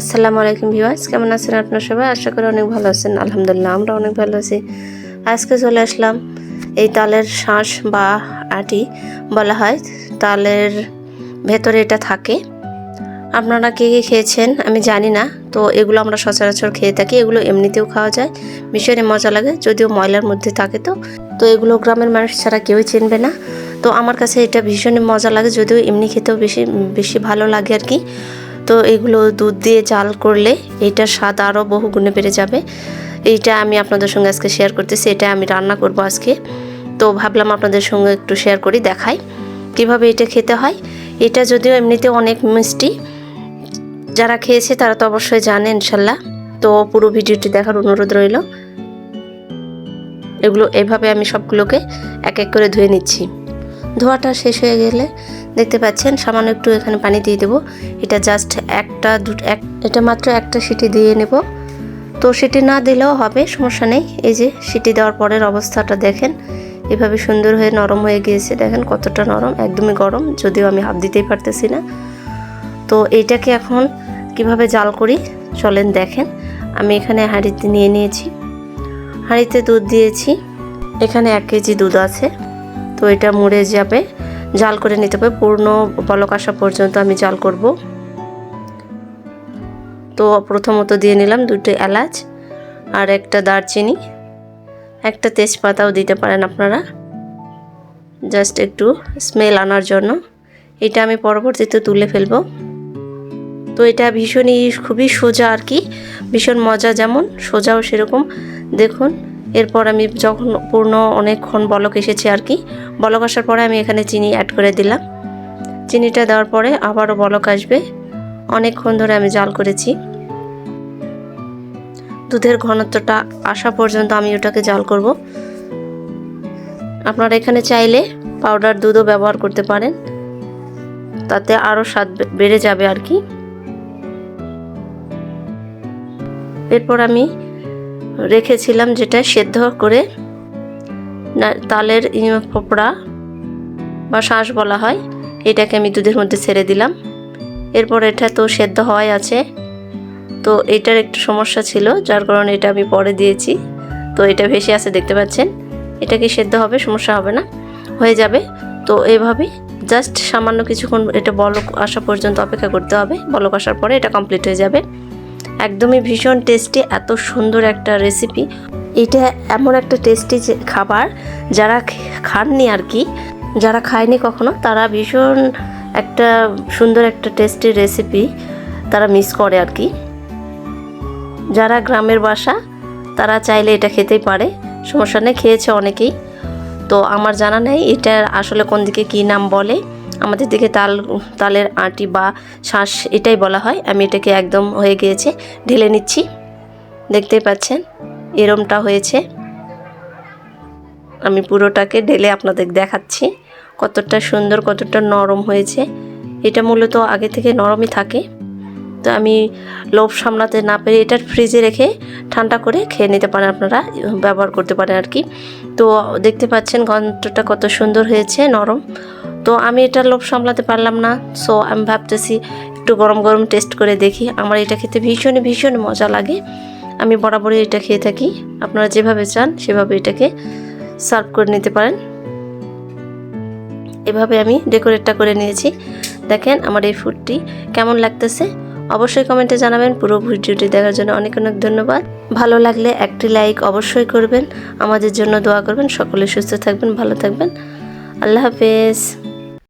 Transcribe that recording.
আসসালামু আলাইকুম ভিউয়ার্স, কেমন আছেন আপনার সবাই? আশা করি অনেক ভালো আছেন, আলহামদুলিল্লাহ আমরা অনেক ভালো আছি। আজকে চলে আসলাম এই তালের শাঁস বা আটি, বলা হয়। তালের ভেতরে এটা থাকে। আপনারা কে কে খেয়েছেন আমি জানি না, তো এগুলো আমরা সচরাচর খেয়ে থাকি। এগুলো এমনিতেও খাওয়া যায়, ভীষণই মজা লাগে, যদিও ময়লার মধ্যে থাকে তো। তো এগুলো গ্রামের মানুষ ছাড়া কেউই চিনবে না। তো আমার কাছে এটা ভীষণই মজা লাগে, যদিও এমনি খেতেও বেশি বেশি ভালো লাগে আর কি। তো এগুলো দুধ দিয়ে চাল করলে এইটার স্বাদ আরও বহু গুণে বেড়ে যাবে। এইটা আমি আপনাদের সঙ্গে আজকে শেয়ার করতেছি, এটা আমি রান্না করব আজকে। তো ভাবলাম আপনাদের সঙ্গে একটু শেয়ার করি, দেখাই কীভাবে এটা খেতে হয়। এটা যদিও এমনিতে অনেক মিষ্টি। যারা খেয়েছে তারা তো অবশ্যই জানে ইনশাল্লাহ। তো পুরো ভিডিওটি দেখার অনুরোধ রইল। এগুলো এভাবে আমি সবগুলোকে এক এক করে ধুয়ে নিচ্ছি। ধোয়াটা শেষ হয়ে গেলে দেখতে পাচ্ছেন, সামান্য একটু এখানে পানি দিয়ে দেবো। এটা জাস্ট একটা দুটো এক এটা মাত্র একটা সিটি দিয়ে নেব। তো সিটি না দিলেও হবে, সমস্যা নেই। এই যে সিটি দেওয়ার পরের অবস্থাটা দেখেন, এভাবে সুন্দর হয়ে নরম হয়ে গিয়েছে। দেখেন কতটা নরম, একদমই গরম, যদিও আমি হাত দিতেই পারতেছি না। তো এইটাকে এখন কীভাবে জাল করি? চলেন দেখেন। আমি এখানে হাঁড়িতে নিয়ে নিয়েছি। হাঁড়িতে দুধ দিয়েছি। এখানে এক কেজি দুধ আছে। তো এটা মুড়ে যাবে, জাল করে নিতে হবে। পূর্ণ বলক আসা পর্যন্ত আমি জাল করব। তো প্রথমত দিয়ে নিলাম দুটো এলাচ আর একটা দারচিনি, একটা তেজপাতাও দিতে পারেন আপনারা। জাস্ট একটু স্মেল আনার জন্য। এটা আমি পরবর্তীতে তুলে ফেলব। তো এটা ভীষণই, খুবই সোজা আর কি। ভীষণ মজা যেমন, সোজাও সেরকম। দেখুন এরপর আমি যখন পূর্ণ অনেকক্ষণ বলক এসেছে আর কি, বলক আসার পরে আমি এখানে চিনি অ্যাড করে দিলাম। চিনিটা দেওয়ার পরে আবারও বলক আসবে। অনেকক্ষণ ধরে আমি জাল করেছি। দুধের ঘনত্বটা আসা পর্যন্ত আমি ওটাকে জাল করব। আপনারা এখানে চাইলে পাউডার দুধও ব্যবহার করতে পারেন। তাতে আরও স্বাদ বেড়ে যাবে আর কি। এরপর আমি রেখেছিলাম যেটা সেদ্ধ করে তালের ফোপড়া বা শাঁস বলা হয়, এটাকে আমি দুধের মধ্যে ছেড়ে দিলাম। এরপর এটা তো সেদ্ধ হওয়াই আছে। তো এটার একটু সমস্যা ছিল, যার কারণে এটা আমি পরে দিয়েছি। তো এটা ভেসে আছে দেখতে পাচ্ছেন? এটা কি সেদ্ধ হবে? সমস্যা হবে না। হয়ে যাবে। তো এভাবে জাস্ট সামান্য কিছুক্ষণ এটা বলক আসা পর্যন্ত অপেক্ষা করতে হবে। বলক আসার পরে এটা কমপ্লিট হয়ে যাবে। একদমই ভীষণ টেস্টি এত সুন্দর একটা রেসিপি এটা এমন একটা টেস্টি খাবার যারা খাননি আর কি, যারা খায়নি কখনো, তারা ভীষণ একটা সুন্দর একটা টেস্টি রেসিপি তারা মিস করে আর কি। যারা গ্রামের বাসা, তারা চাইলে এটা খেতেই পারে, সমস্যা নেই, খেয়েছে অনেকেই। তো আমার জানা নেই, এটার আসলে কোন দিকে কী নাম বলে। আমাদের দিকে তাল, তালের আটি বা শ্বাস এটাই বলা হয়। আমি এটাকে একদম হয়ে গিয়েছে, ঢেলে নিচ্ছি। দেখতেই পাচ্ছেন, এরমটা হয়েছে। আমি পুরোটাকে ঢেলে আপনাদের দেখাচ্ছি, কতটা সুন্দর, কতটা নরম হয়েছে। এটা মূলত আগে থেকে নরমই থাকে। তো আমি লোভ সামলাতে না পেরে এটা ফ্রিজে রেখে ঠান্ডা করে খেয়ে নিতে পারেন আপনারা, ব্যবহার করতে পারেন আর কি। তো দেখতে পাচ্ছেন গন্ধটা কত সুন্দর হয়েছে, নরম। তো আমি এটা লোভ সামলাতে পারলাম না। সো আমি ভাবতেছি একটু গরম গরম টেস্ট করে দেখি। আমার এটা খেতে ভীষণই ভীষণ মজা লাগে। আমি বরাবরই এটা খেয়ে থাকি। আপনারা যেভাবে চান, সেভাবে এটাকে সার্ভ করে নিতে পারেন। এভাবে আমি ডেকোরেটটা করে নিয়েছি। দেখেন আমার এই ফুডটি কেমন লাগতেছে। অবশ্যই কমেন্টে জানাবেন। পুরো ভিডিওটি দেখার জন্য অনেক অনেক ধন্যবাদ। ভালো লাগলে একটি লাইক অবশ্যই করবেন। আমাদের জন্য দোয়া করবেন। সকলে সুস্থ থাকবেন, ভালো থাকবেন। আল্লাহ হাফেজ।